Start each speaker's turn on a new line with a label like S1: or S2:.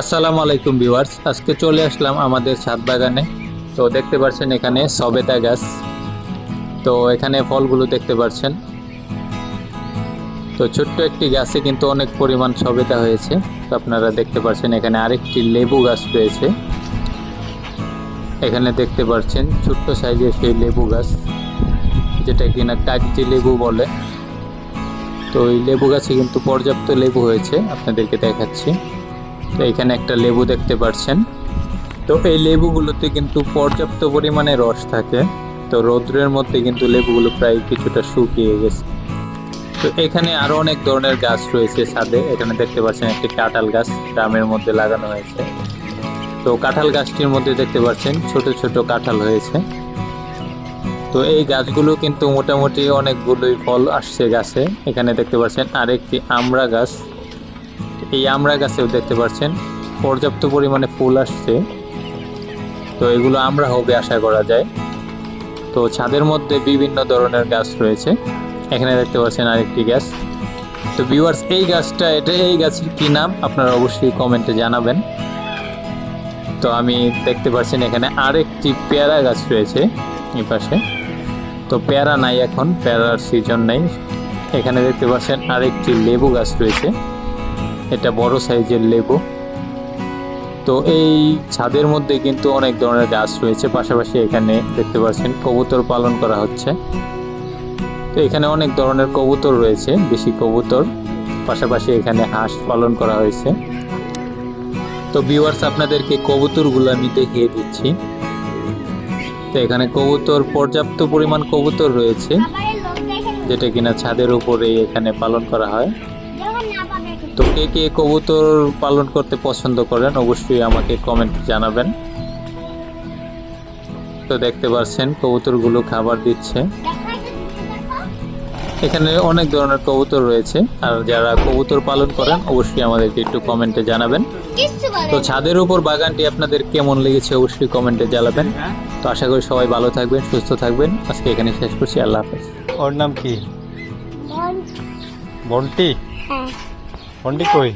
S1: আসসালামু আলাইকুম ভিউয়ার্স। আজকে চলে আসলাম আমাদের ছাদ বাগানে। তো দেখতে পাচ্ছেন এখানে সবেদা গাছ। তো এখানে ফলগুলো দেখতে পাচ্ছেন তো ছোট্ট একটি গাছে কিন্তু অনেক পরিমাণ সবেদা হয়েছে। তো আপনারা দেখতে পাচ্ছেন এখানে আরেকটি লেবু গাছ রয়েছে। এখানে দেখতে পাচ্ছেন ছোট্ট সাইজের সেই লেবু গাছ, যেটা কিনা কাগজি লেবু বলে। তো এই লেবু গাছে কিন্তু পর্যাপ্ত লেবু হয়েছে। আপনাদেরকে দেখাচ্ছি। এখানে একটা লেবু দেখতে পাচ্ছেন তো এই লেবুগুলোতে কিন্তু পর্যাপ্ত পরিমাণে রস থাকে। তো রৌদ্রের মধ্যে কিন্তু লেবুগুলো প্রায় কিছুটা শুকিয়ে গেছে। তো এখানে আরও অনেক ধরনের গাছ রয়েছে ছাদে। এখানে দেখতে পাচ্ছেন একটি কাঁঠাল গাছ ড্রামের মধ্যে লাগানো হয়েছে। তো কাঁঠাল গাছটির মধ্যে দেখতে পাচ্ছেন ছোট ছোট কাঁঠাল হয়েছে। তো এই গাছগুলো কিন্তু মোটামুটি অনেকগুলোই ফল আসছে গাছে। এখানে দেখতে পাচ্ছেন আরেকটি আমড়া গাছ। এই আমড়া গাছেও দেখতে পাচ্ছেন, পর্যাপ্ত পরিমাণে ফুল আসছে। তো এগুলো আমরা হবে আশা করা যায়। তো ছাদের মধ্যে বিভিন্ন ধরনের গাছ রয়েছে। এখানে দেখতে পাচ্ছেন আরেকটি গাছ। তো ভিউয়ার্স এই গাছটা, এটা এই গাছের কি নাম? আপনারা অবশ্যই কমেন্টে জানাবেন। তো আমি দেখতে পাচ্ছেন এখানে আরেকটি পেয়ারা গাছ রয়েছে এই পাশে। তো পেয়ারা নাই এখন, পেয়ারার সিজন নেই। এখানে দেখতে পাচ্ছেন আরেকটি লেবু গাছ রয়েছে। এটা বড় সাইজের লেবু। তো এই ছাদের মধ্যে কিন্তু অনেক ধরনের গাছ রয়েছে, পাশাপাশি এখানে দেখতে পাচ্ছেন কবুতর পালন করা হচ্ছে। তো এখানে অনেক ধরনের কবুতর রয়েছে বেশি কবুতর, পাশাপাশি এখানে হাঁস পালন করা হয়েছে। তো ভিউয়ার্স আপনাদেরকে কবুতরগুলো আমি দেখিয়ে দিচ্ছি। তো এখানে কবুতর, পর্যাপ্ত পরিমাণ কবুতর রয়েছে, যেটা কিনা ছাদের উপরে এখানে পালন করা হয়। তো কে কে কবুতর পালন করতে পছন্দ করেন অবশ্যই আমাকে কমেন্ট জানাবেন। তো দেখতে পাচ্ছেন কবুতরগুলো খাবার দিচ্ছে। এখানে অনেক ধরনের কবুতর রয়েছে আর যারা কবুতর পালন করেন অবশ্যই আমাদেরকে একটু কমেন্টে জানাবেন। তো ছাদের উপর বাগানটি আপনাদের কেমন লেগেছে অবশ্যই কমেন্টে জানাবেন। তো আশা করি সবাই ভালো থাকবেন সুস্থ থাকবেন। আজকে এখানে শেষ করছি আল্লাহ হাফেজ।
S2: ওর নাম কি? বন্টি
S3: হ্যাঁ।
S2: বন্টি কই